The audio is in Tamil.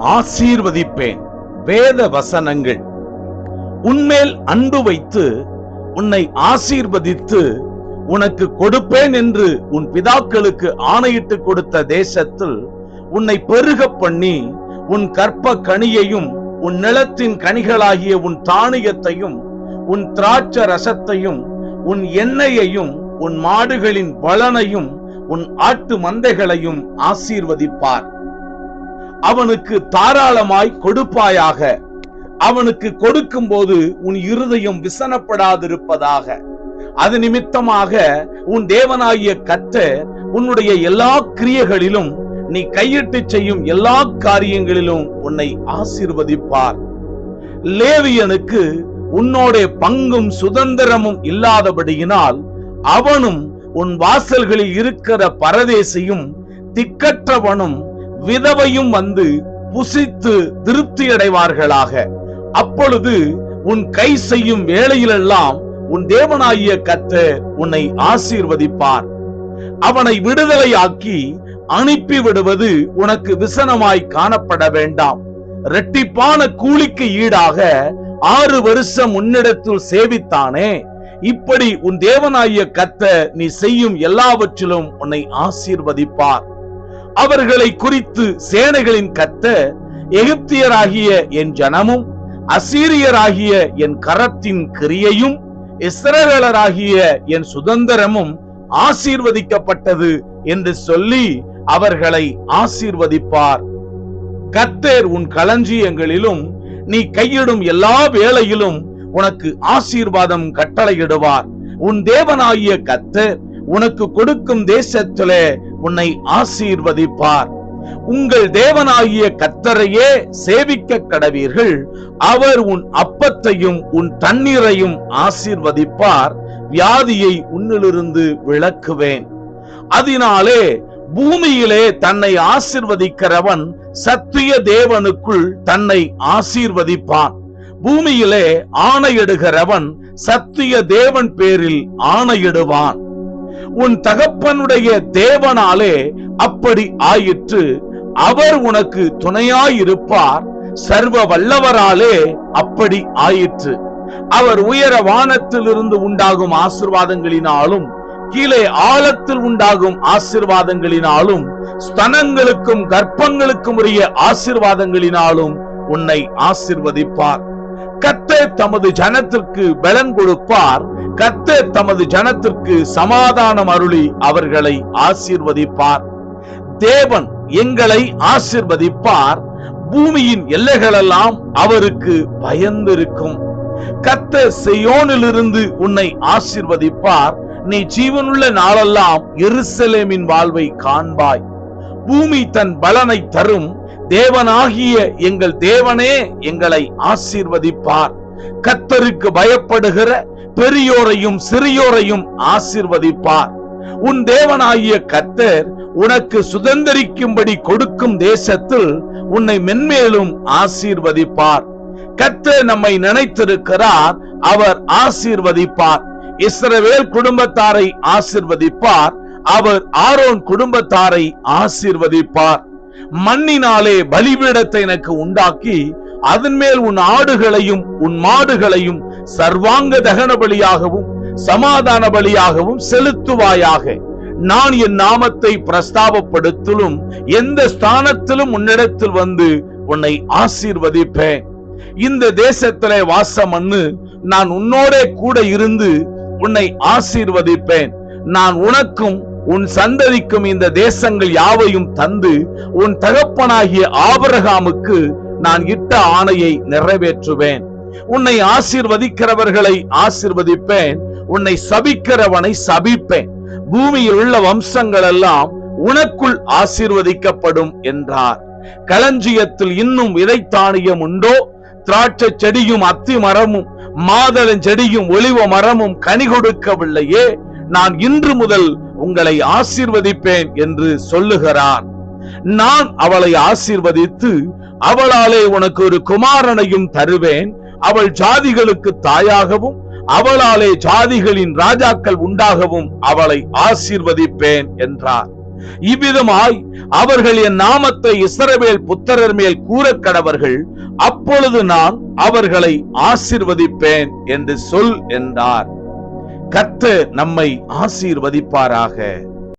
ஆசீர்வதிப்பேன். வேத வசனங்கள். உன்மேல் அன்பு வைத்து உன்னை ஆசீர்வதித்து உனக்கு கொடுப்பேன் என்று உன் பிதாக்களுக்கு ஆணையிட்டு கொடுத்த தேசத்தில் உன்னை பெருக பண்ணி உன் கற்ப கனியையும் உன் நிலத்தின் கனிகளாகிய உன் தானியத்தையும் உன் திராட்ச ரசத்தையும் உன் எண்ணெயையும் உன் மாடுகளின் பலனையும் உன் ஆட்டு மந்தைகளையும் ஆசீர்வதிப்பார். அவனுக்கு தாராளமாய் கொடுப்பாயாக. அவனுக்கு கொடுக்கும் போது உன் இருதயம் விசனப்படாதிருப்பதாக. அது நிமித்தமாக உன் தேவனாகிய கற்ற உன்னுடைய எல்லா கிரியைகளிலும் நீ கையிட்டு செய்யும் எல்லா காரியங்களிலும் உன்னை ஆசீர்வதிப்பார். லேவியனுக்கு உன்னோட பங்கும் சுதந்திரமும் இல்லாதபடியினால் அவனும் உன் வாசல்களில் இருக்கிற பரதேசியும் திக்கற்றவனும் விதவையும் வந்து புசித்து திருப்தி அடைவார்களாக அப்பொழுது உன் கை செய்யும் வேளையிலெல்லாம் உன் தேவனாகிய கத்த உன்னை ஆசீர்வதிப்பார். அவனை விடுதலையாக்கி அனுப்பி விடுவது உனக்கு விசனமாய் காணப்பட வேண்டாம். இரட்டிப்பான கூலிக்கு ஈடாக ஆறு வருஷம் உன்னிடத்தில் சேவித்தானே. இப்படி உன் தேவனாகிய கத்த நீ செய்யும் எல்லாவற்றிலும் உன்னை ஆசீர்வதிப்பார். அவர்களை குறித்து சேனைகளின் கத்த எகிப்தியராகிய என் ஜனமும் அசீரியராகிய என் கரத்தின் கிரியையும் இஸ்ரவேலராகிய என் சுதந்திரமும் ஆசீர்வதிக்கப்பட்டது என்று சொல்லி அவர்களை ஆசீர்வதிப்பார். கத்தேர் உன் களஞ்சியங்களிலும் நீ கையிடும் எல்லா வேளையிலும் உனக்கு ஆசீர்வாதம் கட்டளையிடுவார். உன் தேவனாகிய கத்தர் உனக்கு கொடுக்கும் தேசத்திலே உன்னை ஆசீர்வதிப்பார். உங்கள் தேவனாகிய கத்தரையே சேவிக்க கடவீர்கள். அவர் உன் அப்பத்தையும் உன் தண்ணீரையும் ஆசீர்வதிப்பார். வியாதியை உன்னிலிருந்து விளக்குவேன். அதனாலே பூமியிலே தன்னை ஆசிர்வதிக்கிறவன் சத்திய தேவனுக்குள் தன்னை ஆசீர்வதிப்பான். பூமியிலே ஆணையிடுகிறவன் சத்திய தேவன் பேரில் ஆணையிடுவான். உன் தகப்பனுடைய தேவனாலே அப்படி ஆயிற்று. அவர் உனக்கு துணையாயிருப்பார். சர்வ வல்லவராலே அப்படி ஆயிற்று. அவர் உயர வானத்திலிருந்து உண்டாகும் ஆசிர்வாதங்களினாலும் கீழே ஆழத்தில் உண்டாகும் ஆசிர்வாதங்களினாலும் ஸ்தனங்களுக்கும் கர்ப்பங்களுக்கும் உரிய ஆசிர்வாதங்களினாலும் உன்னை ஆசிர்வதிப்பார். கத்தே தமது ஜனத்திற்கு பலன் கொடுப்பார். கத்தே தமது ஜனத்திற்கு சமாதானம் அருளி அவர்களை ஆசீர்வதிப்பார். தேவன் எங்களை ஆசிர்வதிப்பார். பூமியின் எல்லைகளெல்லாம் அவருக்கு பயந்திருக்கும். கத்த செய்யோனிலிருந்து உன்னை ஆசிர்வதிப்பார். நீ ஜீவனுள்ள நாளெல்லாம் எருசலேமின் வாழ்வை காண்பாய். பூமி தன் பலனை தரும். தேவனாகிய எங்கள் தேவனே எங்களை ஆசீர்வதிப்பார். கத்தருக்கு பயப்படுகிற பெரியோரையும் சிறியோரையும் ஆசீர்வதிப்பார். உன் தேவனாகிய கத்தர் உனக்கு சுதந்திரிக்கும்படி கொடுக்கும் தேசத்தில் உன்னை மென்மேலும் ஆசீர்வதிப்பார். கத்தர் நம்மை நினைத்திருக்கிறார் அவர் ஆசீர்வதிப்பார். இஸ்ரவேல் குடும்பத்தாரை ஆசிர்வதிப்பார் அவர் ஆரோன் குடும்பத்தாரை ஆசிர்வதிப்பார். மண்ணினாலே பலிபீடத்தை எனக்கு உண்டாக்கி அதன் மேல் உன் ஆடுகளையும் உன் மாடுகளையும் சர்வாங்க தகன பலியாகவும் சமாதான பலியாகவும் செலுத்துவாயாக. நான் என் நாமத்தை பிரஸ்தாபப்படுத்தலும் எந்த ஸ்தானத்திலும் உன்னிடத்தில் வந்து உன்னை ஆசீர்வதிப்பேன். இந்த தேசத்திலே வாசம் பண்ணு நான் உன்னோட கூட இருந்து உன்னை ஆசீர்வதிப்பேன். நான் உனக்கும் உன் சந்ததிக்கும் இந்த தேசங்கள் யாவையும் தந்து உன் தகப்பனாகிய ஆபரகாமுக்கு நான் இட்ட ஆணையை நிறைவேற்றுவேன். உன்னை ஆசீர்வதிக்கிறவர்களை ஆசீர்வதிப்பேன். உன்னை சபிக்கிறவனை சபிப்பேன். பூமியில் உள்ள வம்சங்கள் எல்லாம் உனக்குள் ஆசீர்வதிக்கப்படும் என்றார். களஞ்சியத்தில் இன்னும் விதைத்தானியம் உண்டோ? திராட்சை செடியும் அத்தி மரமும் மாதளம் செடியும் ஒளிவ மரமும் கனி கொடுக்கவில்லையே? நான் இன்று முதல் உங்களை ஆசீர்வதிப்பேன் என்று சொல்லுகிறார். நான் அவளை ஆசீர்வதித்து அவளாலே உனக்கு ஒரு குமாரனையும் தருவேன். அவள் ஜாதிகளுக்கு தாயாகவும் அவளாலே ஜாதிகளின் ராஜாக்கள் உண்டாகவும் அவளை ஆசீர்வதிப்பேன் என்றார். இவ்விதமாய் அவர்கள் என் நாமத்தை இஸ்ரவேல் புத்தரர் மேல் கூற கடவர்கள் அப்பொழுது நான் அவர்களை ஆசிர்வதிப்பேன் என்று சொல் என்றார். கர்த்தர் நம்மை ஆசீர்வதிப்பாராக.